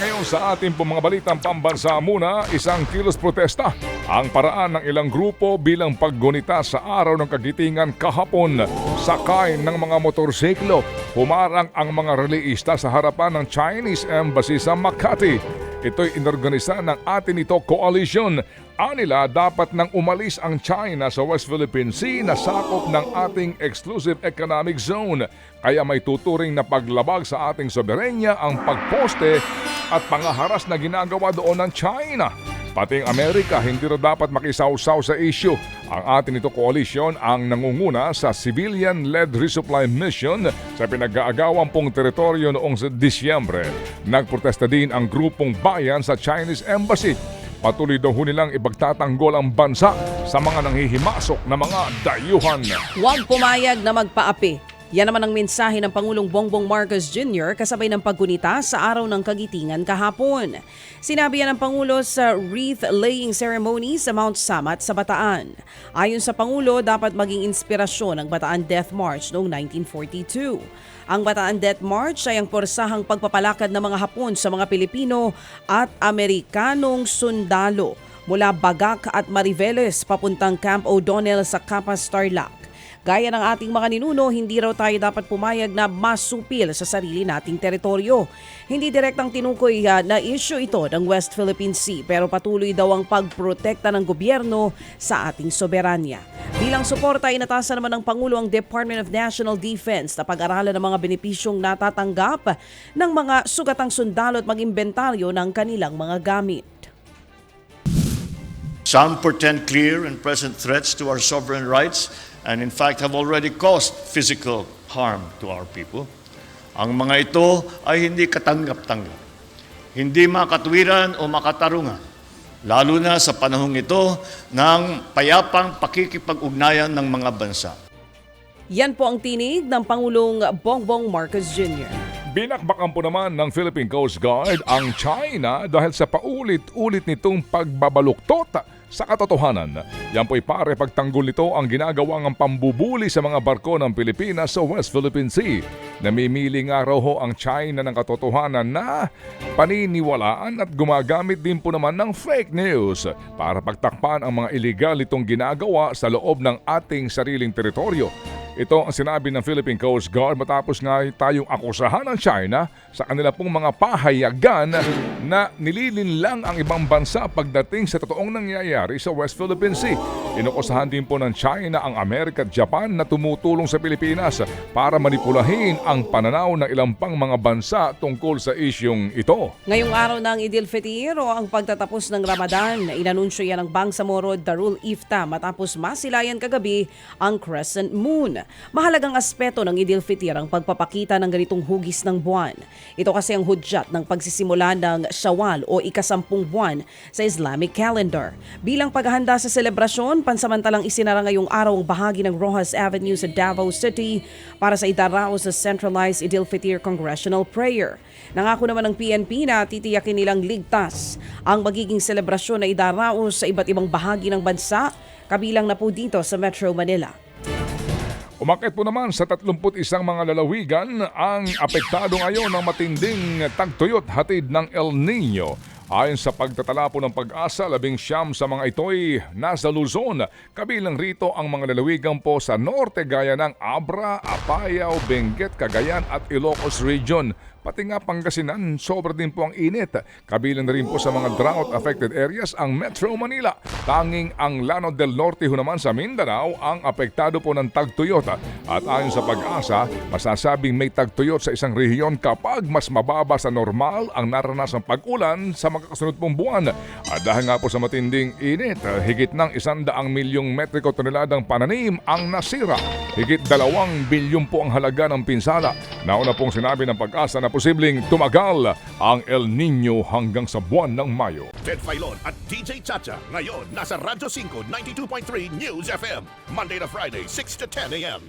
ngayon sa ating mga balitang pambansa muna, isang kilos protesta. Ang paraan ng ilang grupo bilang paggunita sa araw ng kagitingan kahapon. Sakay ng mga motorsiklo, humarang ang mga releista sa harapan ng Chinese Embassy sa Makati. Ito'y inorganisa ng atin ito coalition. Anila dapat nang umalis ang China sa West Philippine Sea na sakop ng ating exclusive economic zone. Kaya may tuturing na paglabag sa ating soberenya ang pagposte at pangaharas na ginagawa doon ng China. Pati ang Amerika hindi rin dapat makisawsaw sa issue. Ang atin ito coalition ang nangunguna sa civilian-led resupply mission sa pinag-aagawan pong teritoryo noong Disyembre. Nagprotesta din ang grupong bayan sa Chinese Embassy. Patuloy daw ho nilang ipagtatanggol ang bansa sa mga nanghihimasok na mga dayuhan. Huwag pumayag na magpaapi. Yan naman ang mensahe ng Pangulong Bongbong Marcos Jr. kasabay ng paggunita sa araw ng kagitingan kahapon. Sinabi yan ng Pangulo sa wreath-laying ceremony sa Mount Samat sa Bataan. Ayon sa Pangulo, dapat maging inspirasyon ang Bataan Death March noong 1942. Ang Bataan Death March ay ang porsahang pagpapalakad ng mga Hapon sa mga Pilipino at Amerikanong sundalo mula Bagak at Mariveles papuntang Camp O'Donnell sa Capas Tarlac. Gaya ng ating mga ninuno, hindi raw tayo dapat pumayag na masupil sa sarili nating teritoryo. Hindi direktang tinukoy ah, na issue ito ng West Philippine Sea pero patuloy daw ang pagprotekta ng gobyerno sa ating soberanya. Bilang suporta, inatasan naman ng Pangulo ang Department of National Defense na pag-aralan ng mga benepisyong natatanggap ng mga sugatang sundalo at mag-imbentaryo ng kanilang mga gamit. Some portend clear and present threats to our sovereign rights and in fact have already caused physical harm to our people. Ang mga ito ay hindi katanggap-tanggap, hindi makatwiran o makatarungan, lalo na sa panahong ito ng payapang pakikipag-ugnayan ng mga bansa. Yan po ang tinig ng Pangulong Bongbong Marcos Jr. Binakbakan po naman ng Philippine Coast Guard ang China dahil sa paulit-ulit nitong pagbabaluktot sa katotohanan. Yan po'y pare pagtanggol nito ang ginagawang ang pambubuli sa mga barko ng Pilipinas sa West Philippine Sea. Namimili nga raw ho ang China ng katotohanan na paniniwalaan at gumagamit din po naman ng fake news para pagtakpan ang mga illegal itong ginagawa sa loob ng ating sariling teritoryo. Ito ang sinabi ng Philippine Coast Guard matapos nga tayong akusahan ng China sa kanila pong mga pahayagan na nililinlang ang ibang bansa pagdating sa totoong nangyayari sa West Philippine Sea. Inukusahan din po ng China ang Amerika at Japan na tumutulong sa Pilipinas para manipulahin ang pananaw ng ilang pang mga bansa tungkol sa isyong ito. Ngayong araw ng Idil Fitr o ang pagtatapos ng Ramadan, inanunsyo yan ng Bangsamoro Darul Ifta matapos masilayan kagabi ang Crescent Moon. Mahalagang aspeto ng Idil Fitr ang pagpapakita ng ganitong hugis ng buwan. Ito kasi ang hudyat ng pagsisimula ng Shawwal o ikasampung buwan sa Islamic calendar. Bilang paghahanda sa selebrasyon, pansamantalang isinara ngayong araw ang bahagi ng Rojas Avenue sa Davao City para sa idaraos sa Centralized Idil Fitr Congressional Prayer. Nangako naman ng PNP na titiyakin nilang ligtas ang magiging selebrasyon na idaraos sa iba't ibang bahagi ng bansa, kabilang na po dito sa Metro Manila. Umakit po naman sa 31 mga lalawigan ang apektado ngayon ng matinding tagtuyot hatid ng El Nino. Ayon sa pagtatala po ng pag-asa, labing siyam sa mga ito'y nasa Luzon. Kabilang rito ang mga lalawigan po sa norte gaya ng Abra, Apayao, Benguet, Cagayan at Ilocos Region. Pati nga Pangasinan, sobra din po ang init. Kabilang na rin po sa mga drought-affected areas ang Metro Manila. Tanging ang Lano del Norte ho naman sa Mindanao ang apektado po ng tagtuyot. At ayon sa pag-asa, masasabing may tagtuyot sa isang rehiyon kapag mas mababa sa normal ang naranasang pag-ulan sa mga kasunod pong buwan. At dahil nga po sa matinding init, higit ng isandaang milyong metriko toneladang pananim ang nasira. Higit dalawang bilyon po ang halaga ng pinsala. Nauna pong sinabi ng pag-asa posibleng tumagal ang El Nino hanggang sa buwan ng Mayo. Ted Filon at DJ Chacha. Ngayon, nasa Radyo 5, 92.3 News FM. Monday to Friday, 6 to 10 a.m.